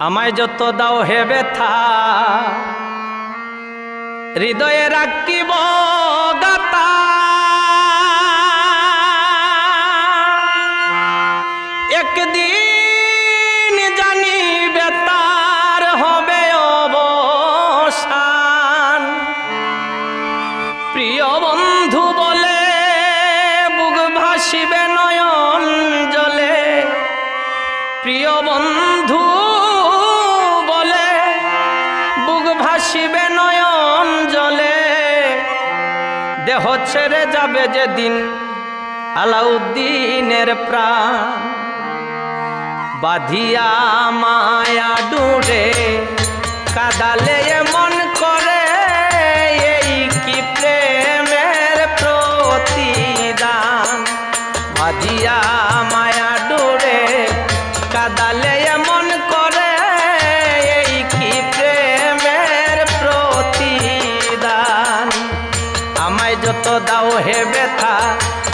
আমায় যত দাও হে ব্যথা হৃদয়ে রাখিব গাতা দেহ ছেড়ে যাবে যেদিন আলাউদ্দিনের প্রাণ। বাধিয়া মায়া ডুড়ে কাদালে দাও হে ব্যথা,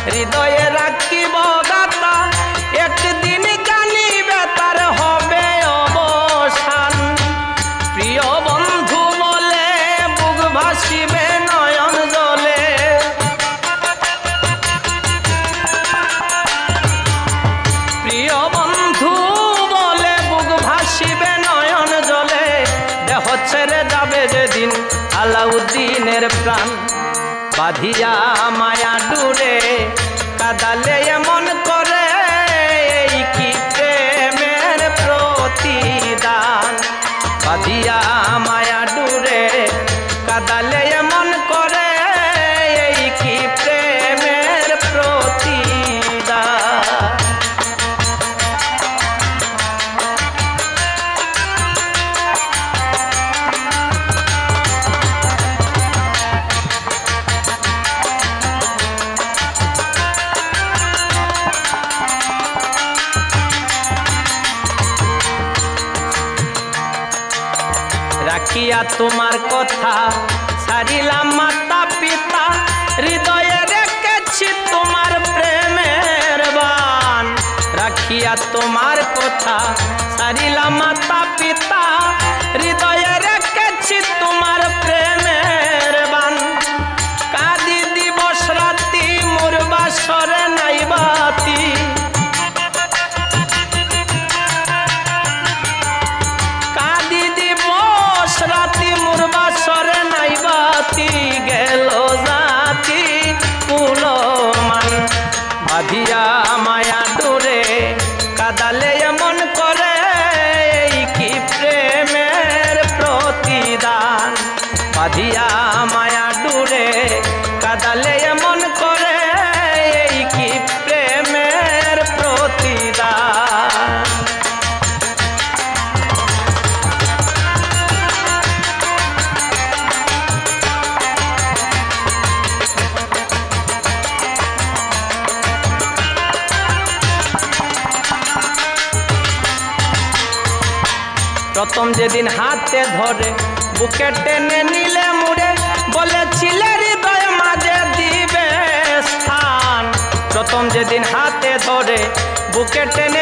হৃদয়ে রাখিব গাতা একদিন জানিবে তার হবে অবসান। প্রিয় বন্ধু বলে, বুক ভাসিবে নয়ন জলে। প্রিয় বন্ধু বলে, বুক ভাসিবে নয়ন জলে। দেহ ছেড়ে যাবে যেদিন আলাউদ্দিনের প্রাণ। বাঁধিয়া মায়া ডুরে কাদালে এমন রাখিয়া তোমার কথা। সারিলাম মাতা পিতা হৃদয়ে রেখেছি তোমার প্রেমের বান রাখিয়া তোমার কথা সারিলাম মাতা পিতা বাঁধিয়া মায়া দূরে কাদালে এমন করে কি প্রেমের প্রতিদান? বাঁধিয়া মায়া ডুরে কাদালে এমন প্রথম যেদিন হাতে ধরে, বুকে টেনে নিলে মুড়ে, বলেছিলে হৃদয় মাঝে দিবে স্থান। প্রথম যেদিন হাতে ধরে, বুকে টেনে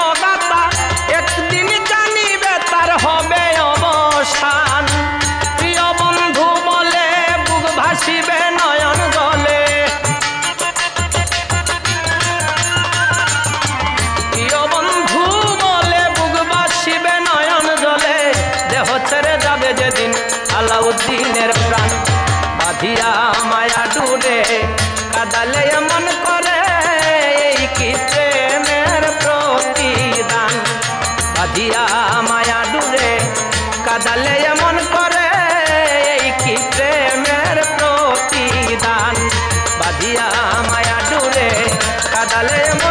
আলাউদ্দিনের প্রাণ। বাঁধিয়া মায়া ডুরে কাদালে এমন করে, এই কি প্রেমের প্রতিদান? বাঁধিয়া মায়া ডুরে কাদালে এমন করে, এই কি প্রেমের প্রতিদান? বাঁধিয়া মায়া ডুরে কাদালে এমন